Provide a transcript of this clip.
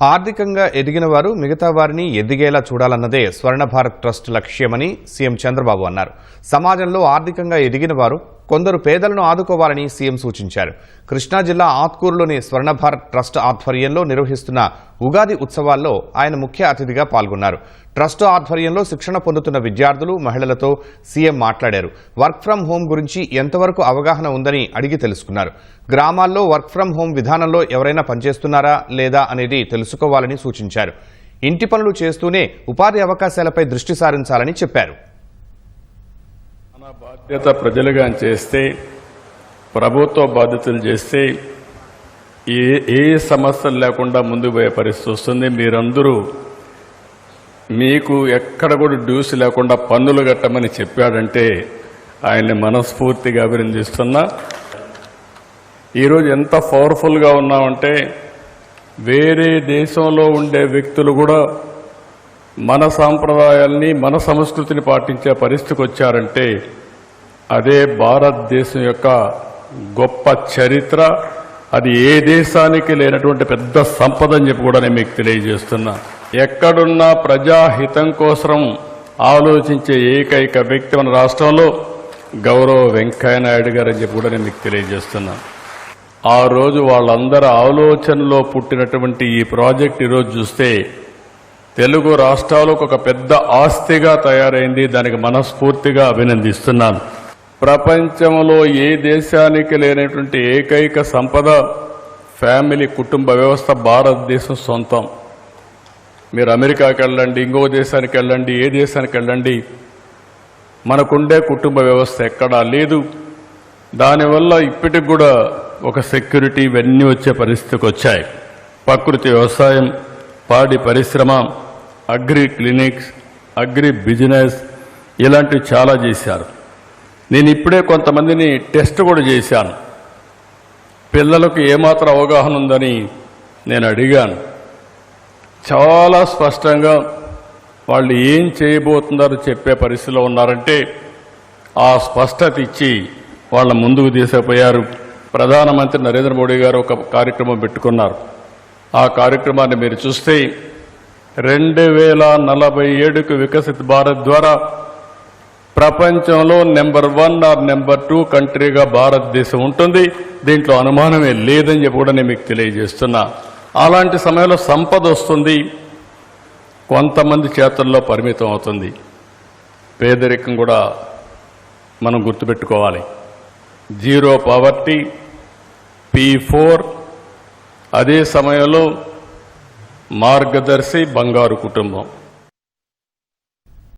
ఆర్థికంగా ఎదిగిన వారు మిగతా వారిని ఎదిగేలా చూడాలన్నదే స్వర్ణ భారత్ ట్రస్ట్ లక్ష్యమని సీఎం చంద్రబాబు అన్నారు. సమాజంలో ఆర్థికంగా ఎదిగిన వారు కొందరు పేదలను ఆదుకోవాలని సీఎం సూచించారు. కృష్ణా జిల్లా ఆత్కూరులోని స్వర్ణభారత్ ట్రస్ట్ ఆధ్వర్యంలో నిర్వహిస్తున్న ఉగాది ఉత్సవాల్లో ఆయన ముఖ్య అతిథిగా పాల్గొన్నారు. ట్రస్ట్ ఆధ్వర్యంలో శిక్షణ పొందుతున్న విద్యార్థులు మహిళలతో సీఎం మాట్లాడారు. వర్క్ ఫ్రం హోం గురించి ఎంతవరకు అవగాహన ఉందని అడిగి తెలుసుకున్నారు. గ్రామాల్లో వర్క్ ఫ్రం హోం విధానంలో ఎవరైనా పనిచేస్తున్నారా లేదా అనేది తెలుసుకోవాలని సూచించారు. ఇంటి పనులు చేస్తూనే ఉపాధి అవకాశాలపై దృష్టి సారించాలని చెప్పారు. మన బాధ్యత ప్రజలుగా చేస్తే ప్రభుత్వ బాధ్యతలు చేస్తే ఏ ఏ సమస్యలు లేకుండా ముందుకు పోయే పరిస్థితి వస్తుంది. మీరందరూ మీకు ఎక్కడ కూడా డ్యూస్ లేకుండా పన్నులు కట్టమని చెప్పాడంటే ఆయన్ని మనస్ఫూర్తిగా అభినందిస్తున్నా. ఈరోజు ఎంత పవర్ఫుల్గా ఉన్నామంటే వేరే దేశంలో ఉండే వ్యక్తులు కూడా మన సాంప్రదాయాల్ని మన సంస్కృతిని పాటించే పరిస్థితికి వచ్చారంటే అదే భారతదేశం యొక్క గొప్ప చరిత్ర అది ఏ దేశానికి లేనటువంటి పెద్ద సంపద అని చెప్పి కూడా నేను మీకు తెలియజేస్తున్నా. ఎక్కడున్నా ప్రజాహితం కోసం ఆలోచించే ఏకైక వ్యక్తి మన రాష్ట్రంలో గౌరవ వెంకయ్య నాయుడు గారు అని చెప్పి కూడా నేను మీకు తెలియజేస్తున్నా. ఆ రోజు వాళ్ళందరి ఆలోచనలో పుట్టినటువంటి ఈ ప్రాజెక్ట్ ఈరోజు చూస్తే తెలుగు రాష్ట్రాలకు ఒక పెద్ద ఆస్తిగా తయారైంది. దానికి మనస్ఫూర్తిగా అభినందిస్తున్నాను. ప్రపంచంలో ఏ దేశానికి లేనటువంటి ఏకైక సంపద? ఫ్యామిలీ కుటుంబ వ్యవస్థ భారతదేశం సొంతం. మీరు అమెరికాకి వెళ్ళండి ఇంకో దేశానికి వెళ్ళండి ఏ దేశానికి వెళ్ళండి. మనకుండే కుటుంబ వ్యవస్థ ఎక్కడా లేదు. దానివల్ల ఇప్పటికి కూడా ఒక సెక్యూరిటీ ఇవన్నీ వచ్చే పరిస్థితికి వచ్చాయి. ప్రకృతి వ్యవసాయం పాడి పరిశ్రమ అగ్రి క్లినిక్స్ అగ్రి బిజినెస్ ఇలాంటివి చాలా చేశారు. నేను ఇప్పుడే కొంతమందిని టెస్ట్ కూడా చేశాను. పిల్లలకు ఏమాత్రం అవగాహన ఉందని నేను అడిగాను. చాలా స్పష్టంగా వాళ్ళు ఏం చేయబోతున్నారో చెప్పే పరిస్థితిలో ఉన్నారంటే ఆ స్పష్టత ఇచ్చి వాళ్ళ ముందుకు తీసుకుపోయారు. ప్రధానమంత్రి నరేంద్ర మోడీ గారు ఒక కార్యక్రమం పెట్టుకున్నారు. ఆ కార్యక్రమాన్ని మీరు చూస్తే రెండు వేల నలభై ఏడుకు వికసిత్ భారత్ ద్వారా ప్రపంచంలో number one or number two కంట్రీగా భారతదేశం ఉంటుంది. దీంట్లో అనుమానమే లేదని చెప్పి కూడా నేను మీకు తెలియజేస్తున్నా. అలాంటి సమయంలో సంపద వస్తుంది. కొంతమంది చేతుల్లో పరిమితం అవుతుంది. పేదరికం కూడా మనం గుర్తుపెట్టుకోవాలి. జీరో పవర్టీ పీ ఫోర్ అదే సమయంలో మార్గదర్శి బంగారు కుటుంబం.